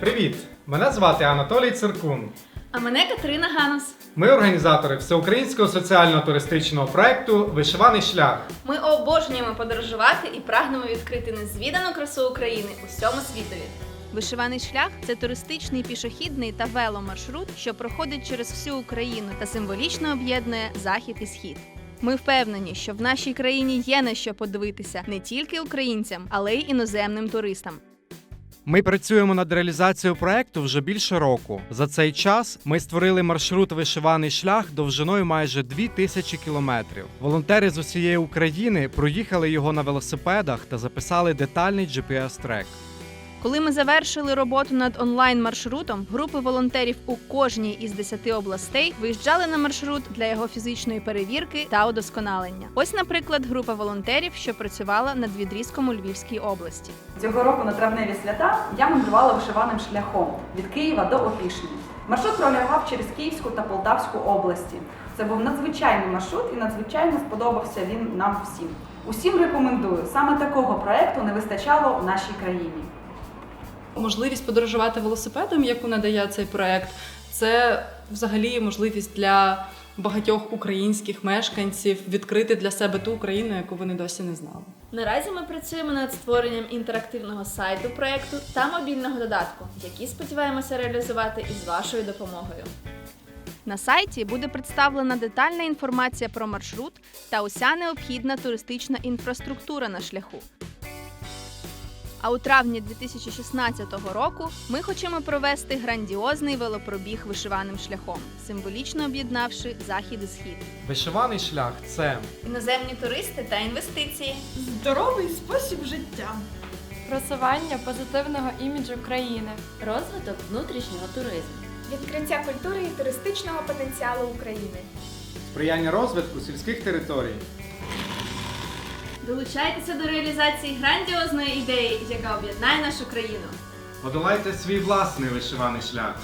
Привіт! Мене звати Анатолій Циркун. А мене Катерина Ганус. Ми організатори всеукраїнського соціально-туристичного проекту Вишиваний шлях. Ми обожнюємо подорожувати і прагнемо відкрити незвідану красу України усьому світові. Вишиваний шлях це туристичний пішохідний та веломаршрут, що проходить через всю Україну та символічно об'єднує захід і схід. Ми впевнені, що в нашій країні є на що подивитися не тільки українцям, але й іноземним туристам. Ми працюємо над реалізацією проекту вже більше року. За цей час ми створили маршрут Вишиваний шлях довжиною майже 2000 кілометрів. Волонтери з усієї України проїхали його на велосипедах та записали детальний GPS-трек. Коли ми завершили роботу над онлайн-маршрутом, групи волонтерів у кожній із 10 областей виїжджали на маршрут для його фізичної перевірки та удосконалення. Ось, наприклад, група волонтерів, що працювала над відрізком у Львівській області. Цього року на травневі свята я мандрувала вишиваним шляхом від Києва до Опішні. Маршрут пролягав через Київську та Полтавську області. Це був надзвичайний маршрут і надзвичайно сподобався він нам всім. Усім рекомендую. Саме такого проекту не вистачало в нашій країні. Можливість подорожувати велосипедом, яку надає цей проект, це взагалі можливість для багатьох українських мешканців відкрити для себе ту Україну, яку вони досі не знали. Наразі ми працюємо над створенням інтерактивного сайту проекту та мобільного додатку, які сподіваємося реалізувати із вашою допомогою. На сайті буде представлена детальна інформація про маршрут та уся необхідна туристична інфраструктура на шляху. А у травні 2016 року ми хочемо провести грандіозний велопробіг вишиваним шляхом, символічно об'єднавши захід і схід. Вишиваний шлях це Іноземні туристи та інвестиції. Здоровий спосіб життя. Просування позитивного іміджу країни. розвиток внутрішнього туризму. Відкриття культури і туристичного потенціалу України. сприяння розвитку сільських територій. Долучайтеся до реалізації грандіозної ідеї, яка об'єднає нашу країну. Подолайте свій власний вишиваний шлях.